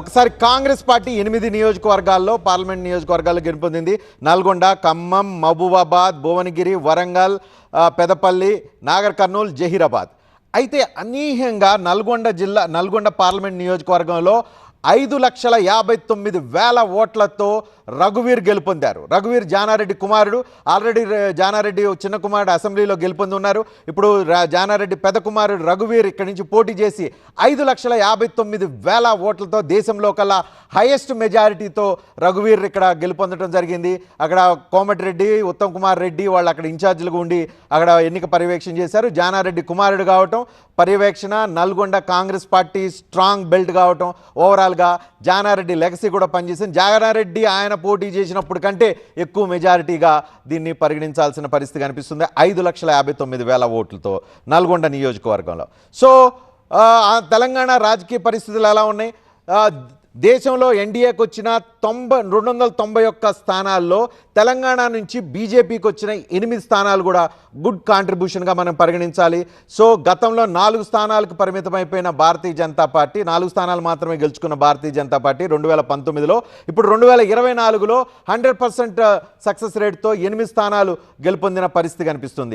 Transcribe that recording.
ఒకసారి కాంగ్రెస్ పార్టీ ఎనిమిది నియోజకవర్గాల్లో పార్లమెంట్ నియోజకవర్గాల్లో గెలుపొందింది నల్గొండ ఖమ్మం మహబూబాబాద్ భువనగిరి వరంగల్ పెదపల్లి నాగర్ కర్నూలు జహీరాబాద్. అయితే అనీహ్యంగా నల్గొండ జిల్లా నల్గొండ పార్లమెంట్ నియోజకవర్గంలో ఐదు లక్షల యాభై తొమ్మిది వేల ఓట్లతో రఘువీర్ గెలుపొందారు. రఘువీర్ జానారెడ్డి కుమారుడు ఆల్రెడీ జానారెడ్డి చిన్న కుమారుడు అసెంబ్లీలో గెలుపొంది ఉన్నారు ఇప్పుడు జానారెడ్డి పెద్ద కుమారుడు రఘువీర్ ఇక్కడి నుంచి పోటీ చేసి ఐదు లక్షల యాభై తొమ్మిది వేల ఓట్లతో దేశంలో కల్లా హైయెస్ట్ మెజారిటీతో రఘువీర్ ఇక్కడ గెలుపొందడం జరిగింది. అక్కడ కోమటిరెడ్డి ఉత్తమ్ కుమార్ రెడ్డి వాళ్ళు అక్కడ ఇన్ఛార్జీలుగా ఉండి అక్కడ ఎన్నిక పర్యవేక్షణ చేశారు. జానారెడ్డి కుమారుడు కావటం పర్యవేక్షణ Nalgonda Congress party strong belt కావటం ఓవరాల్గా జానారెడ్డి లెగసీ కూడా పనిచేసింది. జానారెడ్డి ఆయన పోటీ చేసినప్పుడు కంటే ఎక్కువ మెజారిటీగా దీన్ని పరిగణించాల్సిన పరిస్థితి కనిపిస్తుంది. ఐదు లక్షల యాభై తొమ్మిది వేల ఓట్లతో నల్గొండ నియోజకవర్గంలో. సో తెలంగాణ రాజకీయ పరిస్థితులు ఎలా ఉన్నాయి? దేశంలో ఎన్డీఏకి వచ్చిన తొంభై రెండు వందల తొంభై ఒక్క స్థానాల్లో తెలంగాణ నుంచి బీజేపీకి వచ్చిన ఎనిమిది స్థానాలు కూడా గుడ్ కాంట్రిబ్యూషన్గా మనం పరిగణించాలి. సో గతంలో నాలుగు స్థానాలకు పరిమితమైపోయిన భారతీయ జనతా పార్టీ నాలుగు స్థానాలు మాత్రమే గెలుచుకున్న భారతీయ జనతా పార్టీ రెండు వేల పంతొమ్మిదిలో. ఇప్పుడు రెండు వేల ఇరవై నాలుగులో హండ్రెడ్ పర్సెంట్ సక్సెస్ రేట్తో ఎనిమిది స్థానాలు గెలుపొందిన పరిస్థితి కనిపిస్తుంది.